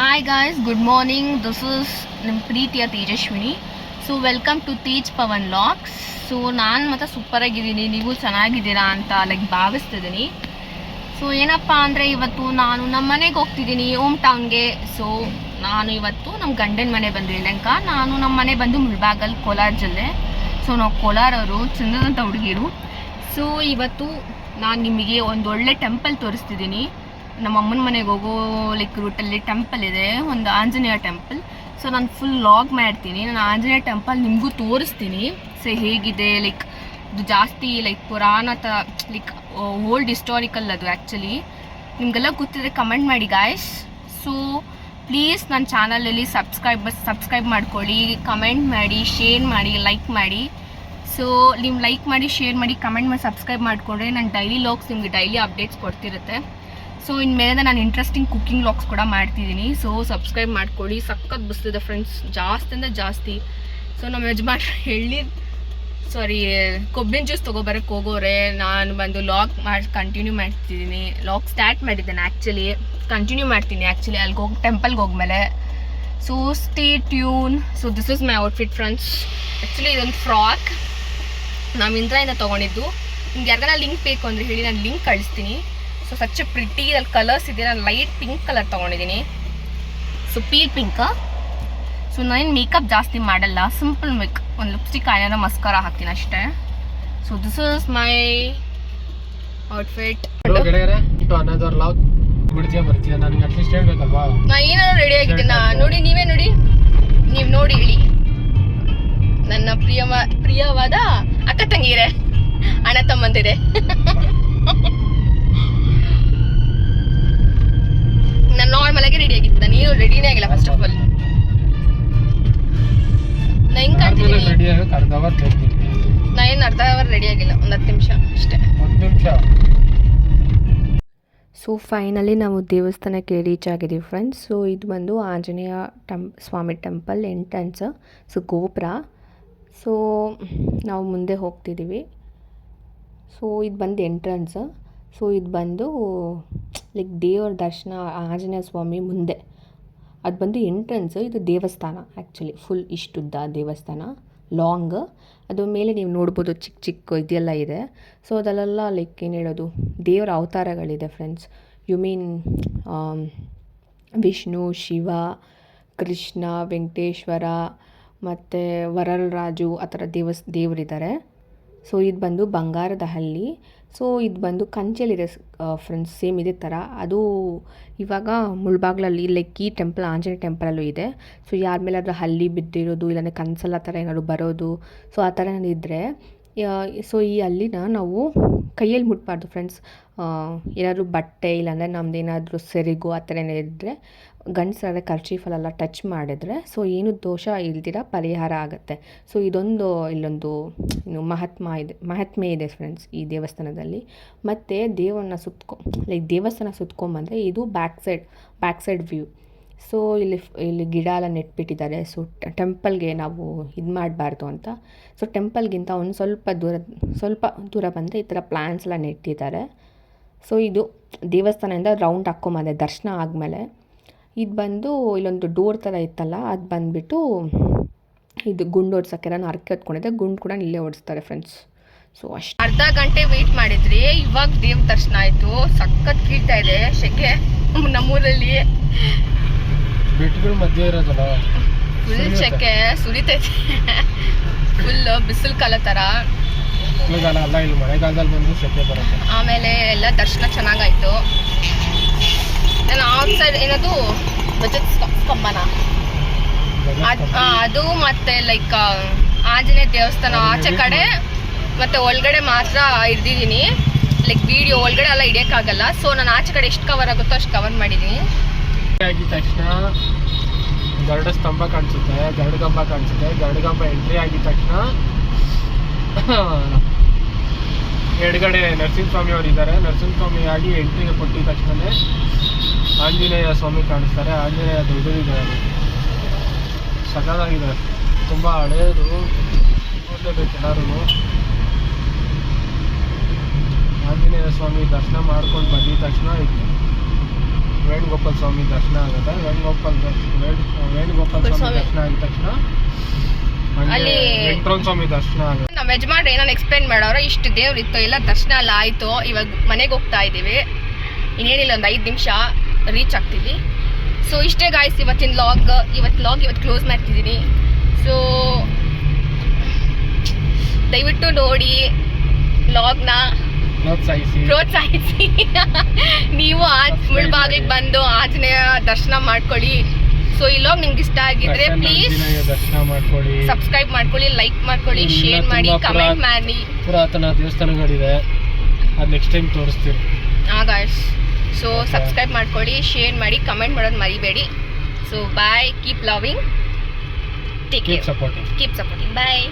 Hi guys good morning this is ನಿಮ್ಮ ಪ್ರೀತಿಯ Tejaswini so welcome to Tej Pavan vlogs so ನಾನು ಮತ್ತು ಸೂಪರಾಗಿದ್ದೀನಿ ನೀವು ಚೆನ್ನಾಗಿದ್ದೀರಾ ಅಂತ ಲೈಕ್ ಭಾವಿಸ್ತಿದ್ದೀನಿ. ಸೊ ಏನಪ್ಪ ಅಂದರೆ ಇವತ್ತು ನಾನು ನಮ್ಮ ಮನೆಗೆ ಹೋಗ್ತಿದ್ದೀನಿ ಹೋಮ್ ಟೌನ್ಗೆ ಸೊ ನಾನು ಇವತ್ತು ನಮ್ಮ ಗಂಡನ ಮನೆ ಬಂದಿದ್ದೀನಿ ಲಂಕ, ನಾನು ನಮ್ಮ ಮನೆ ಬಂದು ಮುಳ್ಬಾಗಲ್ ಕೋಲಾರ ಜಿಲ್ಲೆ. ಸೊ ನಾವು ಕೋಲಾರವರು ಚಂದದಂಥ ಹುಡುಗಿರು. ಸೊ ಇವತ್ತು ನಾನು ನಿಮಗೆ ಒಂದು ಒಳ್ಳೆ ಟೆಂಪಲ್ ತೋರಿಸ್ತಿದ್ದೀನಿ. ನಮ್ಮ ಅಮ್ಮನ ಮನೆಗೆ ಹೋಗೋ ಲೈಕ್ ರೂಟಲ್ಲಿ ಟೆಂಪಲ್ ಇದೆ, ಒಂದು ಆಂಜನೇಯ ಟೆಂಪಲ್ ಸೊ ನಾನು ಫುಲ್ ಲಾಗ್ ಮಾಡ್ತೀನಿ. ನಾನು ಆಂಜನೇಯ ಟೆಂಪಲ್ ನಿಮಗೂ ತೋರಿಸ್ತೀನಿ. ಸೊ ಹೇಗಿದೆ? ಲೈಕ್ ಇದು ಜಾಸ್ತಿ ಲೈಕ್ ಪುರಾಣ ತ ಲೈಕ್ ಓಲ್ಡ್ ಹಿಸ್ಟಾರಿಕಲ್ ಅದು ಆ್ಯಕ್ಚುಲಿ ನಿಮಗೆಲ್ಲ ಗೊತ್ತಿದ್ರೆ ಕಮೆಂಟ್ ಮಾಡಿ ಗಾಯ್ಸ್ ಸೊ ಪ್ಲೀಸ್ ನನ್ನ ಚಾನಲಲ್ಲಿ ಸಬ್ಸ್ಕ್ರೈಬ್ ಸಬ್ಸ್ಕ್ರೈಬ್ ಮಾಡ್ಕೊಳ್ಳಿ. ಕಮೆಂಟ್ ಮಾಡಿ ಶೇರ್ ಮಾಡಿ ಲೈಕ್ ಮಾಡಿ. ಸೊ ನಿಮ್ಮ ಲೈಕ್ ಮಾಡಿ ಶೇರ್ ಮಾಡಿ ಕಮೆಂಟ್ ಮಾಡಿ ಸಬ್ಸ್ಕ್ರೈಬ್ ಮಾಡಿಕೊಂಡ್ರೆ ನಾನು ಡೈಲಿ ಲಾಗ್ಸ್ ನಿಮಗೆ ಡೈಲಿ ಅಪ್ಡೇಟ್ಸ್ ಕೊಡ್ತಿರುತ್ತೆ. ಸೊ ಇನ್ಮೇಲೆ ನಾನು ಇಂಟ್ರೆಸ್ಟಿಂಗ್ ಕುಕ್ಕಿಂಗ್ ವ್ಲಾಗ್ಸ್ ಕೂಡ ಮಾಡ್ತಿದ್ದೀನಿ ಸೊ ಸಬ್ಸ್ಕ್ರೈಬ್ ಮಾಡ್ಕೊಳ್ಳಿ. ಸಖತ್ ಬಸ್ತಿದೆ ಫ್ರೆಂಡ್ಸ್ ಜಾಸ್ತಿ ಅಂದರೆ ಜಾಸ್ತಿ. ಸೊ ನಮ್ಮ ಯಜಮಾನ್ರು ಹೇಳಿ ಸಾರಿ ಕೊಬ್ಬಿನ ಜ್ಯೂಸ್ ತೊಗೊಬರಕ್ಕೆ ಹೋಗೋರೆ. ನಾನು ಬಂದು ಲಾಗ್ ಮಾಡಿ ಕಂಟಿನ್ಯೂ ಮಾಡ್ತಿದ್ದೀನಿ ಲಾಗ್ ಸ್ಟಾರ್ಟ್ ಮಾಡಿದ್ದೇನೆ ಆ್ಯಕ್ಚುಲಿ ಕಂಟಿನ್ಯೂ ಮಾಡ್ತೀನಿ ಆ್ಯಕ್ಚುಲಿ ಅಲ್ಲಿಗೆ ಹೋಗಿ ಟೆಂಪಲ್ಗೆ ಹೋಗ್ಮೇಲೆ. So stay tuned so this is my outfit friends actually ಇದೊಂದು ಫ್ರಾಕ್ ನಾವು ಮಿಂತ್ರಾಯಿಂದ ತೊಗೊಂಡಿದ್ದು. ನಿಮ್ಗೆ ಯಾರಿಗಾರ ಲಿಂಕ್ ಬೇಕು ಅಂದರೆ ಹೇಳಿ, ನಾನು ಲಿಂಕ್ ಕಳಿಸ್ತೀನಿ. ಸೊ ಸಚ್ ಪ್ರಿಟಿ ಅಲ್ಲಿ ಕಲರ್ಸ್ ಇದೆ. ನಾನು ಲೈಟ್ ಪಿಂಕ್ ಕಲರ್ ತೊಗೊಂಡಿದ್ದೀನಿ. ಸೊ ಪೀಲ್ ಪಿಂಕ್ ಸೊ ನಾನೇನು ಮೇಕಪ್ ಜಾಸ್ತಿ ಮಾಡಲ್ಲ. ಸಿಂಪಲ್ ಮೇಕ್ ಒಂದು ಲಿಪ್ಸ್ಟಿಕ್ ಆಯ್ನ ಮಸ್ಕಾರ ಹಾಕ್ತೀನಿ ಅಷ್ಟೇ. So this is my outfit ನಾ ಏನಾದ್ರು ರೆಡಿ ಆಗಿದ್ದೀನಿ ನೋಡಿ ನೀವೇ ನೋಡಿ. ನೀವು ನೋಡಿ ಹೇಳಿ ನನ್ನ ಪ್ರಿಯವ ಪ್ರಿಯವಾದ ಅಕ್ಕ ತಂಗಿರೆ ಅಣ್ಣ ತಮ್ಮಂದಿರೆ. ನಾನು ನಾರ್ಮಲ್ ಆಗಿ ರೆಡಿ ಆಗಿದ್ದ ನೀನು ರೆಡಿನೇ ಆಗಿಲ್ಲ ಫಸ್ಟ್ ಆಫ್ ಆಲ್ ನಾ ಹೆಂಗ್ ಕಾಣ್ತಿದ್ದೀನಿ? ರೆಡಿ ಆಗಕ್ಕೆ ಅರ್ಧ ಅವರ್ ಬೇಕು ನಾ ಏನು ಅರ್ಧ ಅವರ್ ರೆಡಿ ಆಗಿಲ್ಲ. ಒಂದು ಹತ್ತು ನಿಮಿಷ ಅಷ್ಟೇ. ಒಂದು ನಿಮಿಷ. ಸೊ ಫೈನಲಿ ನಾವು ದೇವಸ್ಥಾನಕ್ಕೆ ರೀಚ್ ಆಗಿದ್ದೀವಿ ಫ್ರೆಂಡ್ಸ್ ಸೊ ಇದು ಬಂದು ಆಂಜನೇಯ ಟೆಂ ಸ್ವಾಮಿ ಟೆಂಪಲ್ ಎಂಟ್ರೆನ್ಸ್ ಸೊ ಗೋಪುರ. ಸೊ ನಾವು ಮುಂದೆ ಹೋಗ್ತಿದ್ದೀವಿ. ಸೊ ಇದು ಬಂದು ಎಂಟ್ರೆನ್ಸ್ ಸೊ ಇದು ಬಂದು ಲೈಕ್ ದೇವರ ದರ್ಶನ, ಆಂಜನೇಯ ಸ್ವಾಮಿ ಮುಂದೆ. ಅದು ಬಂದು ಎಂಟ್ರೆನ್ಸ್ ಇದು ದೇವಸ್ಥಾನ ಆ್ಯಕ್ಚುಲಿ ಫುಲ್ ಇಷ್ಟುದ್ದ ದೇವಸ್ಥಾನ. ಲಾಂಗ್ ಅದು ಮೇಲೆ ನೀವು ನೋಡ್ಬೋದು ಚಿಕ್ಕ ಚಿಕ್ಕ ಇದೆಲ್ಲ ಇದೆ. ಸೊ ಅದಲ್ಲೆಲ್ಲ ಲೈಕ್ ಏನು ಹೇಳೋದು? ದೇವರ ಅವತಾರಗಳಿದೆ friends you mean Vishnu, Shiva, Krishna, Venkateshwara, ಮತ್ತು ವರಲರಾಜು ಆ ಥರ ದೇವಸ್, ದೇವರಿದ್ದಾರೆ. ಸೊ ಇದು ಬಂದು ಬಂಗಾರದ ಹಳ್ಳಿ ಸೊ ಇದು ಬಂದು ಕಂಚೆಲಿದೆ ಫ್ರೆಂಡ್ಸ್ ಸೇಮ್ ಇದೇ ಥರ ಅದು ಇವಾಗ ಮುಳ್ಬಾಗ್ಲಲ್ಲಿ ಲೈಕ್ ಈ ಟೆಂಪಲ್ ಆಂಜನೇಯ ಟೆಂಪಲಲ್ಲೂ ಇದೆ. ಸೊ ಯಾರ ಮೇಲೆ ಅದರ ಹಲ್ಲಿ ಬಿದ್ದಿರೋದು, ಇಲ್ಲಾಂದರೆ ಕನಸಲ್ಲ ಥರ ಏನಾದ್ರು ಬರೋದು ಸೊ ಆ ಥರ ಏನಾದ್ರು ಇದ್ದರೆ ಸೊ ಈ ಅಲ್ಲಿನ ನಾವು ಕೈಯಲ್ಲಿ ಮುಟ್ಬಾರ್ದು ಫ್ರೆಂಡ್ಸ್ ಏನಾದರೂ ಬಟ್ಟೆ, ಇಲ್ಲಾಂದರೆ ನಮ್ದು ಏನಾದರೂ ಸೆರಿಗು ಆ ಥರ ಏನಾದ್ರು ಇದ್ದರೆ ಗಂಡಸರ ಕರ್ಚೀಫಲ್ಲೆಲ್ಲ ಟಚ್ ಮಾಡಿದ್ರೆ ಸೊ ಏನು ದೋಷ ಇಲ್ದಿರ ಪರಿಹಾರ ಆಗುತ್ತೆ. ಸೊ ಇದೊಂದು ಇಲ್ಲೊಂದು ಏನು ಮಹಾತ್ಮ ಇದೆ, ಮಹಾತ್ಮೆ ಇದೆ ಫ್ರೆಂಡ್ಸ್ ಈ ದೇವಸ್ಥಾನದಲ್ಲಿ. ಮತ್ತು ದೇವರನ್ನ ಸುತ್ಕೊ ಲೈಕ್ ದೇವಸ್ಥಾನ ಸುತ್ಕೊಂಬಂದರೆ ಇದು back side back side view so ಇಲ್ಲಿ ಇಲ್ಲಿ ಗಿಡ ಎಲ್ಲ ನೆಟ್ಬಿಟ್ಟಿದ್ದಾರೆ. ಸೊ ಟೆಂಪಲ್ಗೆ ನಾವು ಇದು ಮಾಡಬಾರ್ದು ಅಂತ. ಸೊ ಟೆಂಪಲ್ಗಿಂತ ಒಂದು ಸ್ವಲ್ಪ ದೂರ ಸ್ವಲ್ಪ ದೂರ ಬಂದರೆ ಈ ಥರ ಪ್ಲ್ಯಾನ್ಸ್ ಎಲ್ಲ ನೆಟ್ಟಿದ್ದಾರೆ. ಸೊ ಇದು ದೇವಸ್ಥಾನದಿಂದ ರೌಂಡ್ ಹಾಕ್ಕೊಂಬಂದೆ ದರ್ಶನ ಆದಮೇಲೆ. ಇದು ಬಂದು ಇಲ್ಲೊಂದು ಡೋರ್ ಥರ ಇತ್ತಲ್ಲ ಅದು ಬಂದುಬಿಟ್ಟು ಇದು ಗುಂಡು ಓಡ್ಸೋಕ್ಕೆ ನಾನು ಅರ್ಕೆ ಹೊತ್ಕೊಂಡಿದ್ದೆ ಗುಂಡು ಕೂಡ ಇಲ್ಲೇ ಓಡಿಸ್ತಾರೆ ಫ್ರೆಂಡ್ಸ್ ಸೊ ಅಷ್ಟು. ಅರ್ಧ ಗಂಟೆ ವೆಯ್ಟ್ ಮಾಡಿದ್ರಿ ಇವಾಗ ದೇವ್ರ ದರ್ಶನ ಆಯಿತು ಸಖತ್ ಕೀಳ್ತಾ ಇದೆ ಶೆಕೆ ನಮ್ಮೂರಲ್ಲಿ. ಮಧ್ಯೆ ಇರೋದಲ್ಲ? ಫುಲ್ ಶೆಕೆ ಸುರಿತೈತೆ. ಫುಲ್ ಬಿಸಿಲು ಕಾಲ ಥರ ಮಳೆಗಾಲ ಅಲ್ಲ ಮಳೆಗಾಲದಲ್ಲಿ ಬಂದು ಸೆಕೆ ಬರುತ್ತೆ. ಆಮೇಲೆ ಎಲ್ಲ ದರ್ಶನ ಚೆನ್ನಾಗಾಯ್ತು. ನಾನು ಆಫ್ ಸೈಡ್ ಏನದು ಬಜೆಟ್ ಕಂಬನ ಅದ್- ಮತ್ತೆ ಲೈಕ್ ಆಂಜನೇಯ ದೇವಸ್ಥಾನ ಆಚೆ ಕಡೆ ಮತ್ತೆ ಒಳಗಡೆ ಮಾತ್ರ ಇರ್ದಿದ್ದೀನಿ ಲೈಕ್ ವಿಡಿಯೋ ಒಳಗಡೆ ಎಲ್ಲ ಹಿಡಿಯೋಕ್ಕಾಗಲ್ಲ. ಸೊ ನಾನು ಆಚೆ ಕಡೆ ಎಷ್ಟು ಕವರ್ ಆಗುತ್ತೋ ಅಷ್ಟು ಕವರ್ ಮಾಡಿದ್ದೀನಿ ಆಗಿದ ತಕ್ಷಣ ಗರುಡ ಸ್ತಂಭ ಕಾಣಿಸುತ್ತೆ. ಗರುಡ ಕಂಬ ಕಾಣಿಸುತ್ತೆ. ಗರುಡ ಕಂಬ ಎಂಟ್ರಿ ಆಗಿದ ತಕ್ಷಣ ಎಡಗಡೆ ನರಸಿಂಹಸ್ವಾಮಿ ಅವರು ಇದ್ದಾರೆ. ನರಸಿಂಹಸ್ವಾಮಿ ಆಗಿ ಎಂಟ್ರಿಗೆ ಕೊಟ್ಟಿದ ತಕ್ಷಣ ಆಂಜನೇಯ ಸ್ವಾಮಿ ಕಾಣಿಸ್ತಾರೆ. ಆಂಜನೇಯ ದೊಡ್ಡದಿದ್ದಾರೆ ಸಣ್ಣದಾಗಿದೆ. ತುಂಬ ಹಳೆಯದು ನೋಡಲೇಬೇಕು ಎಲ್ಲರೂ ಆಂಜನೇಯ ಸ್ವಾಮಿ ದರ್ಶನ ಮಾಡ್ಕೊಂಡು ಬಂದಿದ ತಕ್ಷಣ ವೇಣುಗೋಪಾಲ್ ಸ್ವಾಮಿ ದರ್ಶನ ಆಗುತ್ತೆ. ವೇಣುಗೋಪಾಲ್ ದರ್ಶನ ವೇಣು ವೇಣುಗೋಪಾಲ್ ಸ್ವಾಮಿ. ದರ್ಶನ ಆಗಿದ ತಕ್ಷಣ ಅಲ್ಲಿ- ಸ್ವಾಮಿ ದರ್ಶನ ನಮ್ಮ ಯಜಮಾನ್ರು ಏನೋ ಎಕ್ಸ್ಪ್ಲೈನ್ ಮಾಡೋರು ಇಷ್ಟು ದೇವ್ರು ಇತ್ತು. ಎಲ್ಲ ದರ್ಶನ ಎಲ್ಲ ಆಯಿತು. ಇವಾಗ ಮನೆಗೆ ಹೋಗ್ತಾ ಇದ್ದೀವಿ. ಇನ್ನೇನಿಲ್ಲ ಒಂದು ಐದು ನಿಮಿಷ ರೀಚ್ ಆಗ್ತೀವಿ. ಸೊ ಇಷ್ಟೇ ಗಾಯ್ಸ್ ಇವತ್ತಿನ ಲಾಗ್ ಇವತ್ತು ಲಾಗ್ ಇವತ್ತು ಕ್ಲೋಸ್ ಮಾಡ್ತಿದ್ದೀನಿ. ಸೊ ದಯವಿಟ್ಟು ನೋಡಿ ಲಾಗ್ನ ಪ್ರೋತ್ಸಾಹಿಸಿ. ನೀವು Subscribe ಮುಳ್ಬಾಗಿಗೆ ಬಂದು ಆಂಜನೇಯ ದರ್ಶನ ಮಾಡ್ಕೊಳ್ಳಿ. ಸೊ ಈ ಲಾಗ್ ನಿಮ್ಗೆ ಇಷ್ಟ ಆಗಿದ್ರೆ ಪ್ಲೀಸ್ ದರ್ಶನ ಮಾಡ್ಕೊಳ್ಳಿ. ಸಬ್ಸ್ಕ್ರೈಬ್ ಮಾಡ್ಕೊಳ್ಳಿ ಲೈಕ್ ಮಾಡ್ಕೊಳ್ಳಿ ಶೇರ್ ಮಾಡಿ ಕಮೆಂಟ್ ಮಾಡಿ. ಪುರಾತನ ದೇವಸ್ಥಾನಗಳಿದೆ. ಅದು ನೆಕ್ಸ್ಟ್ ಟೈಮ್ ತೋರಿಸ್ತೀವಿ. ಆ ಗಾಯ್ಸ್ ಸೊ. ಸಬ್ಸ್ಕ್ರೈಬ್ ಮಾಡ್ಕೊಳ್ಳಿ ಶೇರ್ ಮಾಡಿ ಕಮೆಂಟ್ ಮಾಡೋದು ಮರಿಬೇಡಿ. So bye keep loving take keep care supporting keep supporting bye